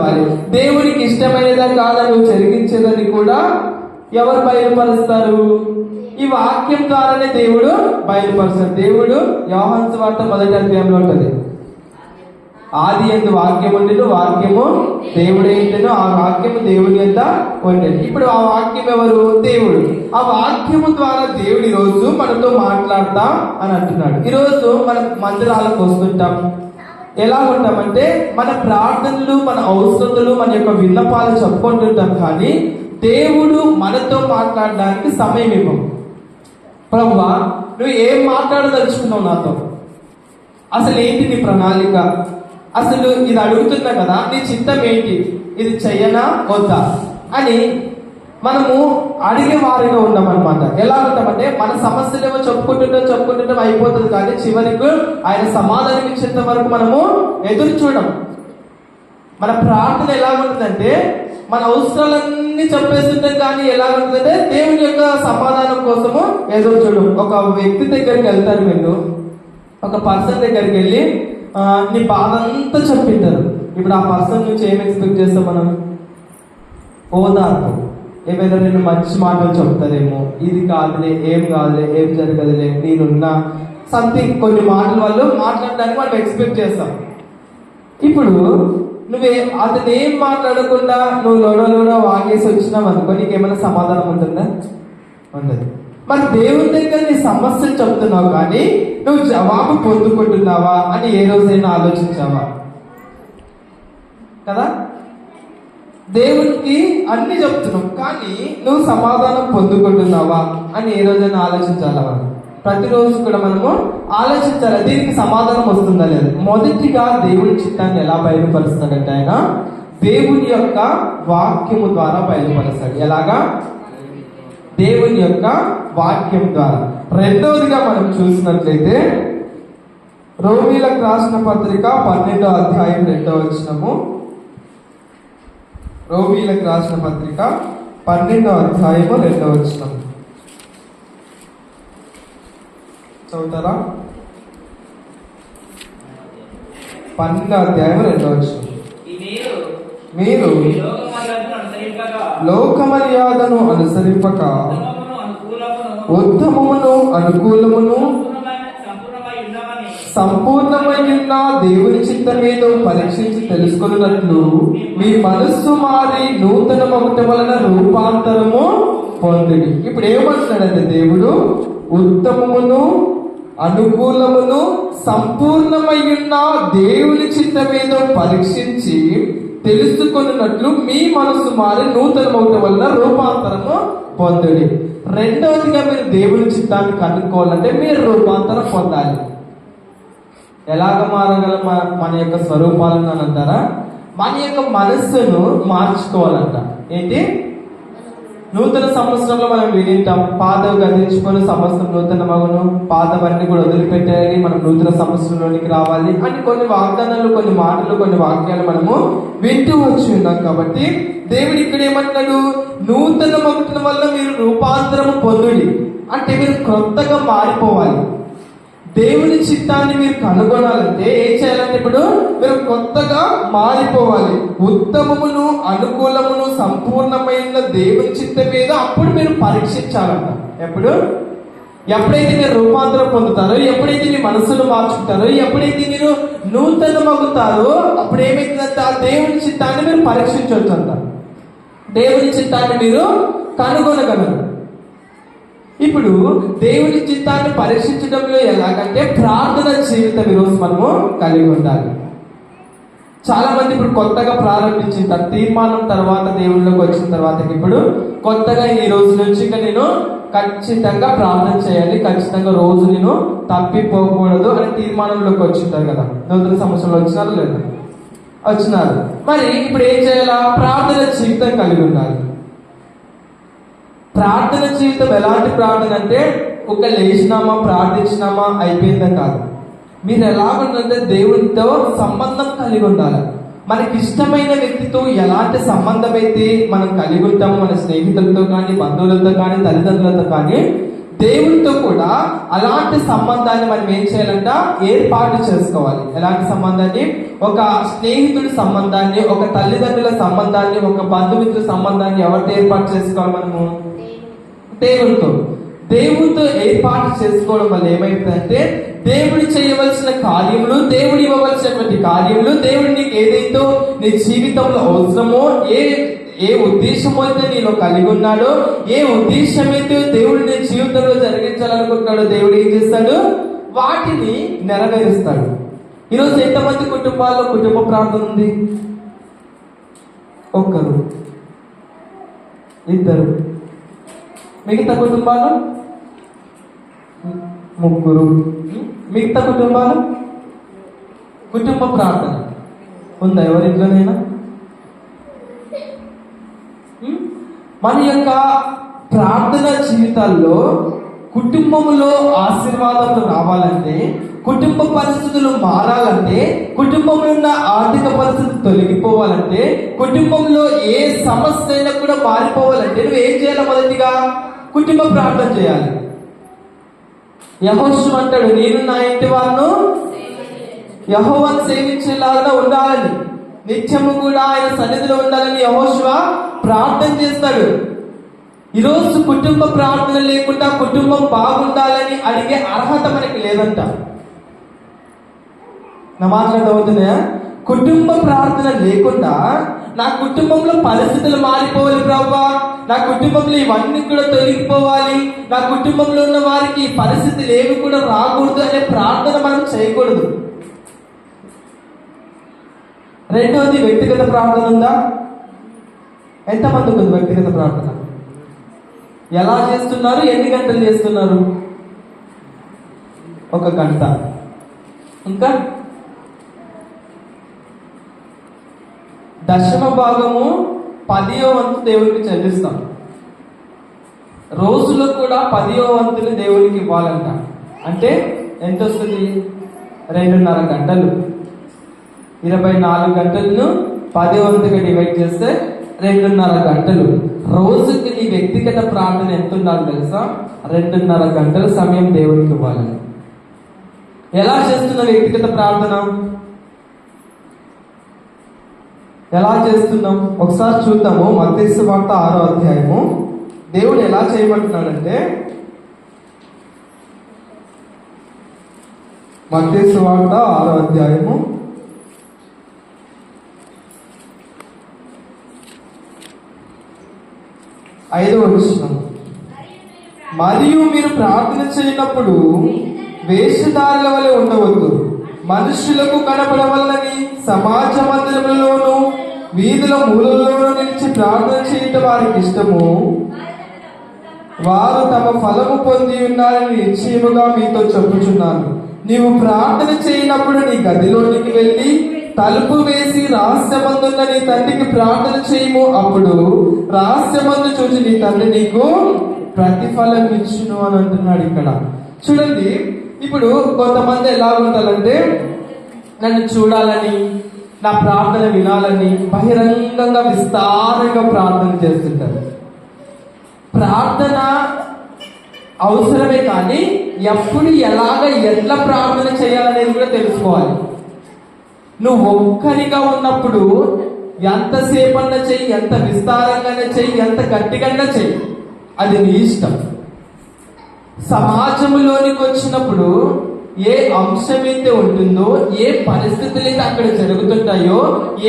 చదవాలి దేవునికి ఇష్టమైనదా కాదని నువ్వు జరిగించేదని కూడా ఎవరు బయలుపరుస్తారు? ఈ వాక్యం ద్వారానే దేవుడు బయలుపరుస్తాడు దేవుడు యోహన్స్ వార్త మొదటి అధ్యాయంలో ఉంటుంది. ఆది ఎందు వాక్యం ఉండేను వాక్యము దేవుడైందను ఆ వాక్యము దేవుని ఎంత ఉండేది ఇప్పుడు ఆ వాక్యం ఎవరు? దేవుడు. ఆ వాక్యము ద్వారా దేవుడు ఈరోజు రోజు మనతో మాట్లాడతాం అని అంటున్నాడు. ఈరోజు మనం మందిరాలకు వస్తుంటాం. ఎలా ఉంటామంటే మన ప్రార్థనలు మన అవసరతలు మన యొక్క విన్నపాలు చెప్పుకుంటుంటాం కానీ దేవుడు మనతో మాట్లాడడానికి సమయం ఇవ్వం ప్రభా నువ్వు ఏం మాట్లాడదలుచుకున్నావు నాతో? అసలు ఏంటి నీ ప్రణాళిక? అసలు ఇది అడుగుతున్నా కదా నీ చిత్తం ఏంటి? ఇది చెయ్యనా వద్దా? అని మనము అడిగే వారిగా ఉన్నామన్నమాట. ఎలా ఉంటామంటే మన సమస్యలు ఏమో చెప్పుకుంటుంటే చెప్పుకుంటుంటే అయిపోతుంది కానీ చివరికి ఆయన సమాధానం ఇచ్చేంత వరకు మనము ఎదురు చూడం. మన ప్రార్థన ఎలా ఉంటుందంటే మన అవసరాలన్నీ చెప్పేస్తుంటాం కానీ ఎలా ఉంటుందంటే దేవుని యొక్క సమాధానం కోసము ఎదురు చూడం. ఒక వ్యక్తి దగ్గరికి వెళ్తారు మీరు ఒక పర్సన్ దగ్గరికి వెళ్ళి నీ బాధ అంతా చెప్పింటారు. ఇప్పుడు ఆ పర్సన్ నుంచి ఏం ఎక్స్పెక్ట్ చేస్తాం మనం? ఓదార్పు. ఏమైనా నేను మంచి మాటలు చెప్తారేమో ఇది కాదులే ఏం కాదులే ఏం జరగదులే నేనున్నా సంథింగ్ కొన్ని మాటల వల్ల మాట్లాడడానికి మనం ఎక్స్పెక్ట్ చేస్తాం. ఇప్పుడు నువ్వే అతను ఏం మాట్లాడకుండా నువ్వు లోడ వాగేసి వచ్చినావు అనుకో నీకు ఏమైనా సమాధానం ఉంటుందా? ఉండదు. మరి దేవుని దగ్గర నీ సమస్యలు చెప్తున్నావు కానీ నువ్వు జవాబు పొందుకుంటున్నావా అని ఏ రోజైనా ఆలోచించావా? కదా? దేవునికి అన్ని చెప్తున్నావు కానీ నువ్వు సమాధానం పొందుకుంటున్నావా అని ఏ రోజైనా ఆలోచించాలా మనం ప్రతిరోజు కూడా మనము ఆలోచించాలి దీనికి సమాధానం వస్తుందా లేదు? మొదటిగా దేవుని చిత్తాన్ని ఎలా బయలుపరుస్తాడంటే ఆయన దేవుని యొక్క వాక్యము ద్వారా బయలుపరుస్తాడు. ఎలాగా? దేవుని యొక్క వాక్యం ద్వారా. రెండవదిగా మనం చూసినట్లయితే రోమిలకు రాసిన పత్రిక పన్నెండో అధ్యాయం రెండో వచ్చినము రోమిలకు రాసిన పత్రిక పన్నెండో అధ్యాయము రెండో వచ్చినము చదువుతారా? పన్నెండో అధ్యాయం రెండో వచ్చిన మీరు లోకమర్యాదను అనుసరింపగా, లోక మర్యాదను అనుసరింపక ఉత్తమమును అనుకూలమును ఉత్తమమును అనుకూలమును సంపూర్ణమైన సంపూర్ణమై ఉన్నామని సంపూర్ణమైన దేవుని చిత్తమేదో పరీక్షించి తెలుసుకున్నట్లు మీ మనస్సు మారి నూతన ఒకటి వలన రూపాంతరము పొందుడి. ఇప్పుడు ఏమంటున్నాడంటే దేవుడు? ఉత్తమమును అనుకూలమును సంపూర్ణమైన దేవుని చిత్తమేదో పరీక్షించి తెలుసుకున్నట్లు మీ మనస్సు మారి నూతన ఒకటి వలన రూపాంతరము పొందుడి. రెండవదిగా మీరు దేవుని చిత్తాన్ని కనుక్కోవాలంటే మీరు రూపాంతరం పొందాలి. ఎలాగ మారగల మన- మన యొక్క స్వరూపాలను అని అంటారా మన యొక్క మనస్సును మార్చుకోవాలంట. ఏంటి? నూతన సంవత్సరంలో మనం వినింటాం. పాత గతించుకొని సంవత్సరం నూతన మగును పాతవన్నీ కూడా వదిలిపెట్టాలి మనం నూతన సంవత్సరంలోనికి రావాలి అని కొన్ని వాగ్దానాలు కొన్ని మాటలు కొన్ని వాక్యాలు మనము వింటూ వచ్చి ఉన్నాం కాబట్టి దేవుడు ఇక్కడ ఏమంటున్నాడు? నూతన మగుతుల వల్ల మీరు రూపాంతరము పొందుడి. అంటే మీరు క్రొత్తగా మారిపోవాలి. దేవుని చిత్తాన్ని మీరు కనుగొనాలంటే ఏం చేయాలంటే ఇప్పుడు మీరు కొత్తగా మారిపోవాలి. ఉత్తమమును అనుకూలమును సంపూర్ణమైన దేవుని చిత్తం మీద అప్పుడు మీరు పరీక్షించాలంట. ఎప్పుడు? ఎప్పుడైతే మీరు రూపాంతరం పొందుతారో ఎప్పుడైతే మీ మనసును మార్చుకుంటారో ఎప్పుడైతే మీరు నూతన మగుతారో అప్పుడు ఏమైతుందంటే ఆ దేవుని చిత్తాన్ని మీరు పరీక్షించవచ్చు అంట దేవుని చిత్తాన్ని మీరు కనుగొనగలరు. ఇప్పుడు దేవుని చిత్తాన్ని పరీక్షించడంలో ఎలాగంటే ప్రార్థన జీవితం ఈరోజు మనము కలిగి ఉండాలి. చాలా మంది ఇప్పుడు కొత్తగా ప్రారంభించిన తీర్మానం తర్వాత దేవుళ్ళకి వచ్చిన తర్వాత ఇప్పుడు కొత్తగా ఈ రోజు నుంచి ఇంకా నేను ఖచ్చితంగా ప్రార్థన చేయాలి ఖచ్చితంగా రోజు నేను తప్పిపోకూడదు అని తీర్మానంలోకి వచ్చింటారు కదా. నూతన సంవత్సరంలో వచ్చినారు లేదా? వచ్చినారు. మరి ఇప్పుడు ఏం చేయాలా? ప్రార్థన జీవితం కలిగి ఉండాలి. ప్రార్థన జీవితం ఎలాంటి ప్రార్థన అంటే ఒక లేచినామా ప్రార్థించినామా అయిపోయిందా కాదు. మీరు ఎలా ఉండాలంటే దేవునితో సంబంధం కలిగి ఉండాలి. మనకి ఇష్టమైన వ్యక్తితో ఎలాంటి సంబంధం అయితే మనం కలిగి ఉంటామో మన స్నేహితులతో కానీ బంధువులతో కానీ తల్లిదండ్రులతో కానీ దేవునితో కూడా అలాంటి సంబంధాన్ని మనం ఏం చేయాలంట? ఏర్పాటు చేసుకోవాలి. ఎలాంటి సంబంధాన్ని? ఒక స్నేహితుడి సంబంధాన్ని ఒక తల్లిదండ్రుల సంబంధాన్ని ఒక బంధుమిత్రుల సంబంధాన్ని ఎవరితో ఏర్పాటు చేసుకోవాలి మనము? దేవునితో. దేవునితో ఏర్పాటు చేసుకోవడం వల్ల ఏమైందంటే దేవుడు చేయవలసిన కార్యములు దేవుడు ఇవ్వవలసినటువంటి కార్యములు దేవుడు నీకు ఏదైతే నీ జీవితంలో అవసరమో ఏ ఏ ఉద్దేశం అయితే నీలో కలిగి ఉన్నాడో ఏ ఉద్దేశం అయితే దేవుడు నీ జీవితంలో జరిగించాలనుకుంటున్నాడో దేవుడు ఏం చేస్తాడు? వాటిని నెరవేరుస్తాడు. ఈరోజు ఎంతమంది కుటుంబాల్లో కుటుంబ ప్రార్థన ఉంది? ఒక్కరు. ఇద్దరు. మిగతా కుటుంబాలు? ముగ్గురు. మిగతా కుటుంబాలు? కుటుంబ ప్రార్థన ఉందా ఎవరింట్లోనైనా మన యొక్క ప్రార్థన జీవితాల్లో కుటుంబంలో ఆశీర్వాదాలు రావాలంటే కుటుంబ పరిస్థితులు మారాలంటే కుటుంబంలో ఉన్న ఆర్థిక పరిస్థితి తొలగిపోవాలంటే కుటుంబంలో ఏ సమస్య అయినా కూడా మారిపోవాలంటే నువ్వు ఏం చేయాలి మొదటిగా? కుటుంబ ప్రార్థన చేయాలి. యహోషు అంటాడు నేను నా ఇంటి వారిను యహోవన్ సేవించేలాగా ఉండాలని. నిత్యము కూడా ఆయన సన్నిధిలో ఉండాలని యహోశివ ప్రార్థన చేస్తాడు. ఈరోజు కుటుంబ ప్రార్థన లేకుండా కుటుంబం బాగుండాలని అడిగే అర్హత మనకి లేదంట. నా మాట్లాడవుతున్నాయా కుటుంబ ప్రార్థన లేకుండా నా కుటుంబంలో పరిస్థితులు మారిపోవాలి ప్రభా నా కుటుంబంలో ఇవన్నీ కూడా తొలగిపోవాలి. నా కుటుంబంలో ఉన్న వారికి పరిస్థితులు ఏమి కూడా రాకూడదు అనే ప్రార్థన మనం చేయకూడదు. రెండవది వ్యక్తిగత ప్రార్థన ఉందా? ఎంతమంది ఉంది వ్యక్తిగత ప్రార్థన? ఎలా చేస్తున్నారు? ఎన్ని గంటలు చేస్తున్నారు? ఒక గంట. ఇంకా? దశమ భాగము పదియో వంతు దేవునికి చెల్లిస్తాం. రోజులో కూడా పదియో వంతుని దేవునికి ఇవ్వాలంట. అంటే ఎంత వస్తుంది? రెండున్నర గంటలు. ఇరవై నాలుగు గంటలను పది వంతుగా డివైడ్ చేస్తే రెండున్నర గంటలు. రోజుకి నీ వ్యక్తిగత ప్రార్థన ఎంత ఉండాలి తెలుసా? రెండున్నర గంటల సమయం దేవునికి ఇవ్వాలి. ఎలా చేస్తున్న వ్యక్తిగత ప్రార్థన? ఎలా చేస్తున్నాం? ఒకసారి చూద్దాము. మత్స్సు వార్త ఆరో అధ్యాయము. దేవుడు ఎలా చేయమంటున్నాడంటే మత్స్సు వార్త ఆరో అధ్యాయము. ఐదవ విషయం మరియు మీరు ప్రార్థన చేయనప్పుడు వేషధారుల వలె ఉండవద్దు. మనుషులకు కనపడవల్లని సమాజ మందిరములలోను వీధుల మూలల్లోనూ నిలిచి ప్రార్థన చేయటం వారికి ఇష్టము. వారు తమ ఫలము పొంది ఉన్నారని నిశ్చయముగా మీతో చెప్పుచున్నాను. నీవు ప్రార్థన చేయనప్పుడు నీ గదిలోనికి వెళ్ళి తలుపు వేసి రహస్యమందున్న నీ తండ్రికి ప్రార్థన చేయము. అప్పుడు రహస్యమందు చూసి నీ తండ్రి నీకు ప్రతిఫలం ఇచ్చును అని అంటున్నాడు ఇక్కడ. చూడండి ఇప్పుడు కొంతమంది ఎలా ఉంటారంటే నన్ను చూడాలని నా ప్రార్థన వినాలని బహిరంగంగా విస్తారంగా ప్రార్థన చేస్తుంటారు. ప్రార్థన అవసరమే కానీ ఎప్పుడు ఎలాగ ఎట్లా ప్రార్థన చేయాలనేది కూడా తెలుసుకోవాలి. నువ్వు ఒక్కరిగా ఉన్నప్పుడు ఎంతసేపన్నా చెయ్యి ఎంత విస్తారంగానే చెయ్యి ఎంత గట్టిగా చెయ్యి. అది నీ ఇష్టం. సమాజంలోనికి వచ్చినప్పుడు ఏ అంశం అయితే ఉంటుందో ఏ పరిస్థితులు అయితే అక్కడ జరుగుతుంటాయో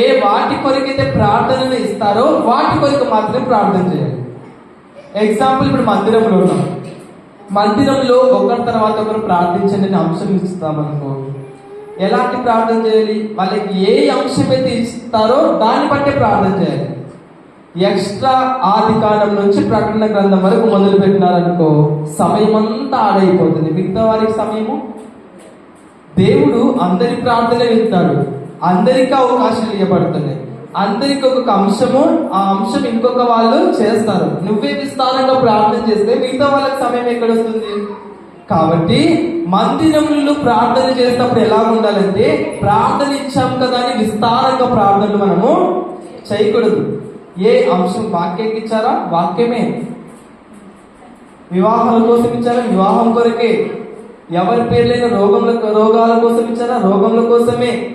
ఏ వాటి కొరకైతే ప్రార్థనలు ఇస్తారో వాటి కొరకు మాత్రమే ప్రార్థన చేయాలి. ఎగ్జాంపుల్ ఇప్పుడు మందిరంలో ఉన్నాం. మందిరంలో ఒకరి తర్వాత ఒకరు ప్రార్థించండి అనే అంశం ఇస్తామనుకో ఎలాంటి ప్రార్థన చేయాలి? వాళ్ళకి ఏ అంశం అయితే ఇస్తారో దాన్ని బట్టే ప్రార్థన చేయాలి. ఎక్స్ట్రా ఆది కాండం నుంచి ప్రకటన గ్రంథం వరకు మొదలు పెట్టినారనుకో సమయం అంతా ఆడైపోతుంది. మిగతా వారికి సమయము? దేవుడు అందరి ప్రార్థన వింటాడు. అందరికీ అవకాశాలు ఇవ్వబడుతున్నాయి. అందరికి ఒక అంశము ఆ అంశం ఇంకొక వాళ్ళు చేస్తారు. నువ్వే విస్తారంగా ప్రార్థన చేస్తే మిగతా వాళ్ళకి సమయం ఎక్కడ వస్తుంది కాబట్టి మందిరంలో ప్రార్థన చేసినప్పుడు ఎలా ఉండాలంటే ప్రార్థన ఇచ్చాం కదా అని విస్తారంగా ప్రార్థనలు మనము చేయకూడదు. ఏ అంశం వాక్యానికి ఇచ్చారా వాక్యమే. వివాహాల కోసం ఇచ్చారా వివాహం కొరకే. ఎవరి పేర్లైన రోగముల రోగాల కోసం ఇచ్చారా రోగముల కోసమే.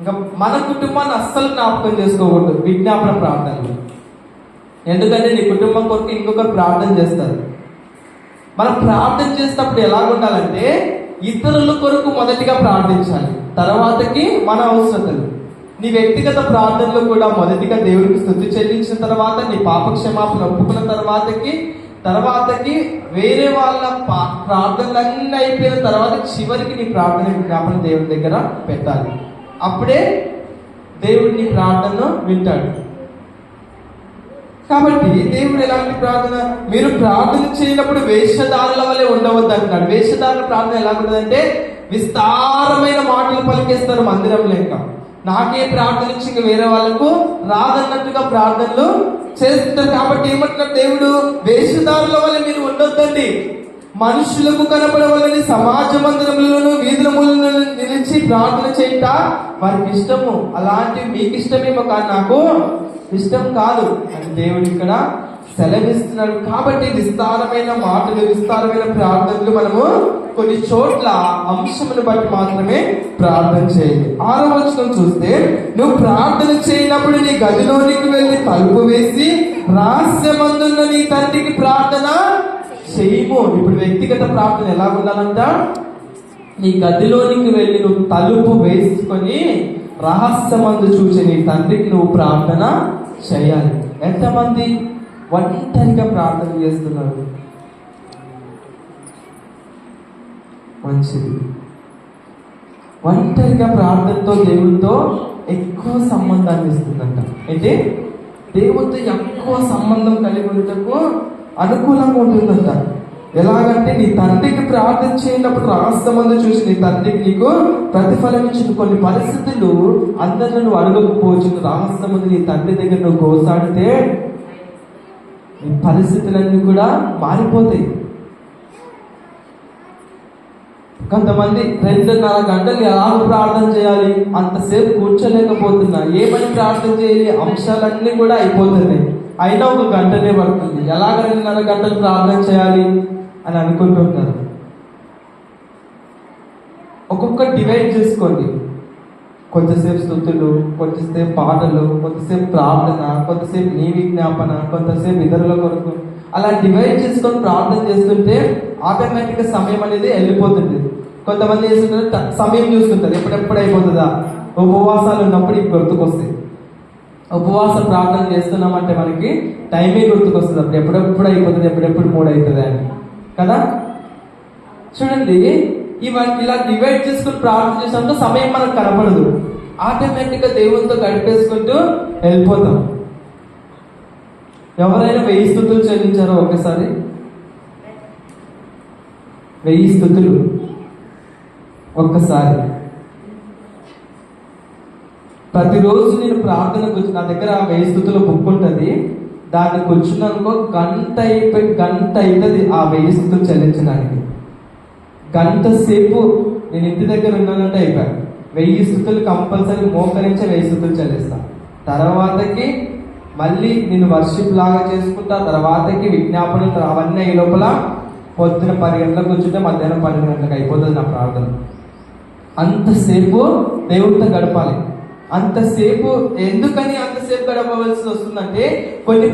ఇంకా మన కుటుంబాన్ని అస్సలు జ్ఞాపకం చేసుకోకూడదు. విజ్ఞాపన ప్రార్థనలు. ఎందుకంటే నీ కుటుంబం కొరకు ఇంకొకరు ప్రార్థన చేస్తారు. మనం ప్రార్థన చేసినప్పుడు ఎలా ఉండాలంటే ఇతరుల కొరకు మొదటిగా ప్రార్థించాలి. తర్వాతకి మన అవసరతలు. నీ వ్యక్తిగత ప్రార్థనలో కూడా మొదటిగా దేవుడికి స్థుతి చెల్లించిన తర్వాత నీ పాప క్షమాపణ ఒప్పుకున్న తర్వాతకి తర్వాతకి వేరే వాళ్ళ ప్రార్థనలన్నీ అయిపోయిన తర్వాత చివరికి నీ ప్రార్థన విజ్ఞాపన దేవుడి దగ్గర పెట్టాలి. అప్పుడే దేవుడు నీ ప్రార్థనను వింటాడు. కాబట్టి దేవుడు ఎలాంటి ప్రార్థన? మీరు ప్రార్థన చేయనప్పుడు వేషధారుల వల్లే ఉండవద్దు అంటున్నాడు. వేషధారుల ప్రార్థన ఎలా ఉంటుందంటే విస్తారమైన మాటలు పలికేస్తారు మందిరం లెక్క. నాకే ప్రార్థన ఇచ్చి వేరే వాళ్ళకు రాదన్నట్టుగా ప్రార్థనలు చేస్తుంటారు. కాబట్టి ఏమంటున్నారు దేవుడు? వేషధారుల వల్ల మీరు ఉండొద్దండి. మనుషులకు కనపడవలని సమాజ మందిరములను వీధులములను నిలిచి ప్రార్థన చేయట వారికి ఇష్టము. అలాంటివి మీకు ఇష్టమేమో కానీ నాకు ఇష్టం కాదు. అని దేవుడు ఇక్కడ సెలవిస్తున్నాడు కాబట్టి విస్తారమైన మాటలు విస్తారమైన ప్రార్థనలు మనము కొన్ని చోట్ల అంశమును బట్టి మాత్రమే ప్రార్థన చేయాలి ఆరో వచనం చూస్తే నువ్వు ప్రార్థన చేయనప్పుడు నీ గదిలోనికి వెళ్ళి తలుపు వేసి రహస్యమందున్న నీ తండ్రికి ప్రార్థన చేయము. ఇప్పుడు వ్యక్తిగత ప్రార్థన ఎలా ఉండాలంట? నీ గదిలోనికి వెళ్ళి నువ్వు తలుపు వేసుకొని రహస్యమందు చూసి నీ తండ్రికి నువ్వు ప్రార్థన చేయాలి. ఎంతమంది ఒంటరిగా ప్రార్థన చేస్తున్నారు. మంచిది. ఒంటరిగా ప్రార్థనతో దేవుడితో ఎక్కువ సంబంధాన్ని ఇస్తుందంట. అయితే దేవుడితో ఎక్కువ సంబంధం కలిగి ఉండటకు అనుకూలంగా ఉంటుందంట. ఎలాగంటే నీ తండ్రికి ప్రార్థన చేయనప్పుడు రాష్ట్రమందు చూసి నీ తండ్రికి నీకు ప్రతిఫలం ఇచ్చిన కొన్ని పరిస్థితులు అందరిని నువ్వు అడగకపోవచ్చు. రాష్ట్రమందు నీ తండ్రి దగ్గర నువ్వు కోసాడితే నీ పరిస్థితులన్నీ కూడా మారిపోతాయి. కొంతమంది రెండున్నర గంటలు ఎలా ప్రార్థన చేయాలి? అంతసేపు కూర్చోలేకపోతున్నా. ఏమని ప్రార్థన చేయాలి? అంశాలన్నీ కూడా అయిపోతున్నాయి. అయినా ఒక గంటనే పడుతుంది. ఎలాగ రెండున్నర గంటలు ప్రార్థన చేయాలి అని అనుకుంటుంటారు ఒక్కొక్క డివైడ్ చేసుకోండి. కొంతసేపు స్థుతులు కొంతసేపు పాటలు కొంతసేపు ప్రార్థన కొంతసేపు నీ విజ్ఞాపన కొంతసేపు ఇతరుల కొరకు అలా డివైడ్ చేసుకొని ప్రార్థన చేస్తుంటే ఆటోమేటిక్గా సమయం అనేది వెళ్ళిపోతుంది. కొంతమంది చేస్తుంటారు సమయం చూస్తుంటారు. ఎప్పుడెప్పుడు అయిపోతుందా? ఉపవాసాలు ఉన్నప్పుడు ఇవి గుర్తుకొస్తాయి. ఉపవాస ప్రార్థన చేస్తున్నామంటే మనకి టైమే గుర్తుకొస్తుంది. అప్పుడు ఎప్పుడెప్పుడు అయిపోతుంది ఎప్పుడెప్పుడు మూడు అవుతుంది అని. కదా? చూడండి ఇవన్నీ ఇలా డివైడ్ చేసుకుని ప్రార్థన చేసినప్పుడు సమయం మనకు కనపడదు. ఆటోమేటిక్గా దేవునితో గడిపేసుకుంటూ వెళ్ళిపోతాం. ఎవరైనా వెయ్యి స్థుతులు చెల్లించారో ఒకసారి వెయ్యి స్థుతులు. ఒక్కసారి. ప్రతిరోజు నేను ప్రార్థన వచ్చి నా దగ్గర ఆ వెయ్యి స్థుతుల బుక్ ఉంటుంది. దాన్ని కూర్చున్నానుకో గంట అయిపోయి గంట అవుతుంది ఆ వెయ్యి స్థుతులు చెల్లించడానికి. గంట సేపు నేను ఇంటి దగ్గర ఉన్నానంటే అయిపోయాను. వెయ్యి స్థుతులు కంపల్సరీ మోకరించే వెయ్యి స్థుతులు చెల్లిస్తాను తర్వాతకి మళ్ళీ నేను వర్షిప్ లాగా చేసుకుంటా తర్వాతకి విజ్ఞాపనలు అవన్నీ ఈ లోపల పొద్దున పది గంటలకు కూర్చుంటే మధ్యాహ్నం పన్నెండు గంటలకు అయిపోతుంది నా ప్రార్థన. అంతసేపు దేవుడితో గడపాలి. అంతసేపు ఎందుకని అంతసేపు గడపవలసి వస్తుందంటే కొన్ని